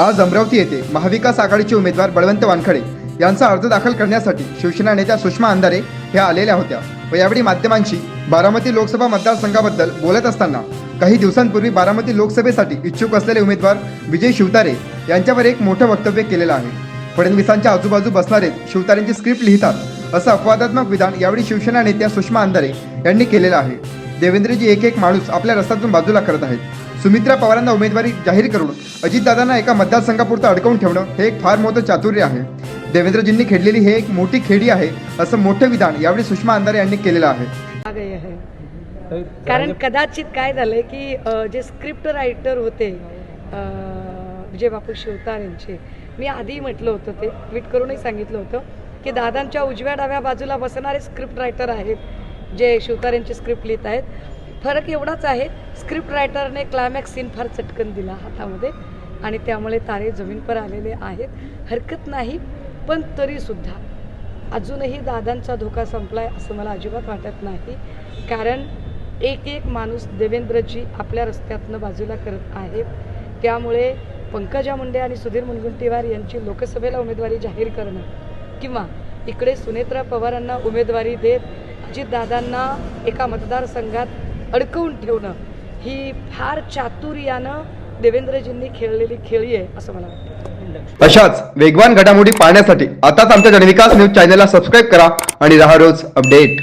आज अमरावती येथे महाविकास आघाडीचे उमेदवार बळवंत वानखडे यांचा अर्ज दाखल करण्यासाठी शिवसेना नेत्या सुषमा अंधारे ह्या आलेल्या होत्या व यावेळी माध्यमांशी बारामती लोकसभा मतदारसंघाबद्दल बोलत असताना काही दिवसांपूर्वी बारामती लोकसभेसाठी इच्छुक असलेले उमेदवार विजय शिवतारे यांच्यावर एक मोठं वक्तव्य केलेलं आहे. फडणवीसांच्या आजूबाजू बसणारे शिवतारेंची स्क्रिप्ट लिहितात असं अपवादात्मक विधान यावेळी शिवसेना नेत्या सुषमा अंधारे यांनी केलेलं आहे. देवेंद्रजी एक एक माणूस आपल्या रस्त्यातून बाजूला करत आहेत. सुमित्रा पवारांना उमेदवारी जाहीर करून अजितदादांना एका मतदारसंघापुरतं अडकवून ठेवणं हे एक फार मोठं चातुर्य आहे. देवेंद्रजींनी खेळलेली हे एक मोठी खेळी आहे असं मोठं विधान यावेळी सुषमा अंधारे यांनी केलेलं आहे. कारण कदाचित काय झालंय की जे स्क्रिप्ट रायटर होते विजय बापू शिवतार यांचे मी आधी म्हटलं होतं ते ट्विट करूनही सांगितलं होतं की दादांच्या उजव्या डाव्या बाजूला बसणारे स्क्रिप्ट रायटर आहेत जे शिवतार यांची स्क्रिप्ट लिहित आहेत. फरक एवढाच आहे स्क्रिप्ट रायटरने क्लायमॅक्स सीन फार चटकन दिला हातामध्ये आणि त्यामुळे तारे जमीनपर आलेले आहेत. हरकत नाही पण तरीसुद्धा अजूनही दादांचा धोका संपला आहे असं मला अजिबात वाटत नाही. कारण एक एक माणूस देवेंद्रजी आपल्या रस्त्यातनं बाजूला करत आहेत. त्यामुळे पंकजा मुंडे आणि सुधीर मुनगुंटीवार यांची लोकसभेला उमेदवारी जाहीर करणं किंवा इकडे सुनेत्रा पवारांना उमेदवारी देत अजितदादांना एका मतदारसंघात अडकवून ठेवणं ही फार चातुर्यानं देवेंद्रजींनी खेळलेली खेळी आहे असं मला वाटतं. अशाच वेगवान घडामोडी पाहण्यासाठी आताच आमच्या जनविकास न्यूज चॅनलला सबस्क्राईब करा आणि राहा रोज अपडेट